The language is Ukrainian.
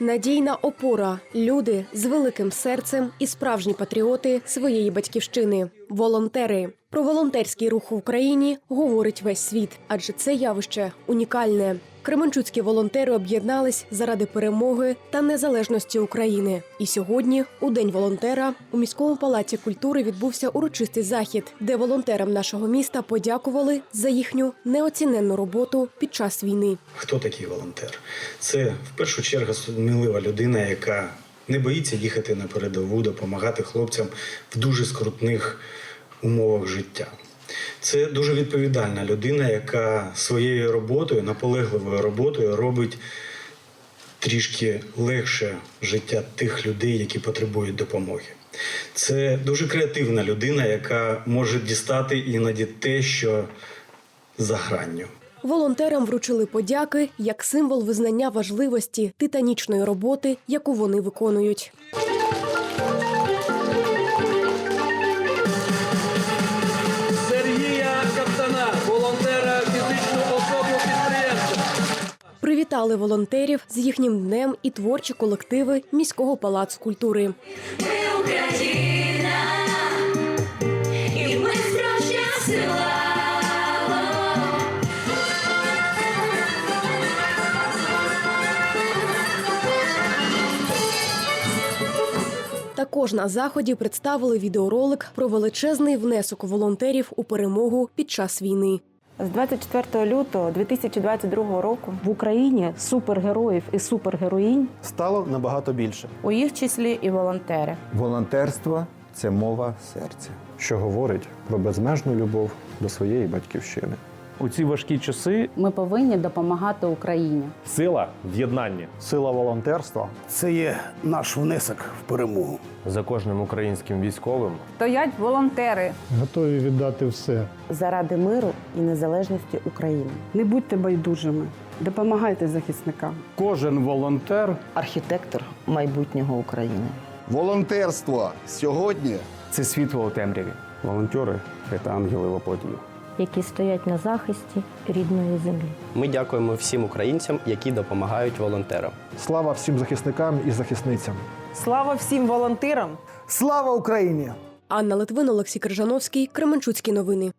надійна опора, люди з великим серцем і справжні патріоти своєї батьківщини. Волонтери. Про волонтерський рух в Україні говорить весь світ, адже це явище унікальне. Кременчуцькі волонтери об'єднались заради перемоги та незалежності України. І сьогодні, у день волонтера, у міському палаці культури відбувся урочистий захід, де волонтерам нашого міста подякували за їхню неоціненну роботу під час війни. Хто такий волонтер? Це в першу чергу смілива людина, яка не боїться їхати на передову, допомагати хлопцям в дуже скрутних умовах життя. Це дуже відповідальна людина, яка своєю роботою, наполегливою роботою робить трішки легше життя тих людей, які потребують допомоги. Це дуже креативна людина, яка може дістати іноді те, що за гранню. Волонтерам вручили подяки як символ визнання важливості титанічної роботи, яку вони виконують. Привітали волонтерів з їхнім днем і творчі колективи міського палацу культури. Ми Україна, і ми справжня сила. Також на заході представили відеоролик про величезний внесок волонтерів у перемогу під час війни. З 24 лютого 2022 року в Україні супергероїв і супергероїнь стало набагато більше. у їх числі і волонтери. Волонтерство це мова серця. що говорить про безмежну любов до своєї батьківщини. У ці важкі часи Ми повинні допомагати Україні. сила в єднанні. Сила волонтерства Це є наш внесок в перемогу. За кожним українським військовим Стоять волонтери готові віддати все. заради миру і незалежності України. Не будьте байдужими, допомагайте захисникам. Кожен волонтер Архітектор майбутнього України. волонтерство сьогодні це світло у темряві. Волонтери це ангели воплоті. Які стоять на захисті рідної землі. Ми дякуємо всім українцям, які допомагають волонтерам. слава всім захисникам і захисницям. Слава всім волонтерам! слава Україні! Анна Литвин, Олексій Крижановський, Кременчуцькі новини.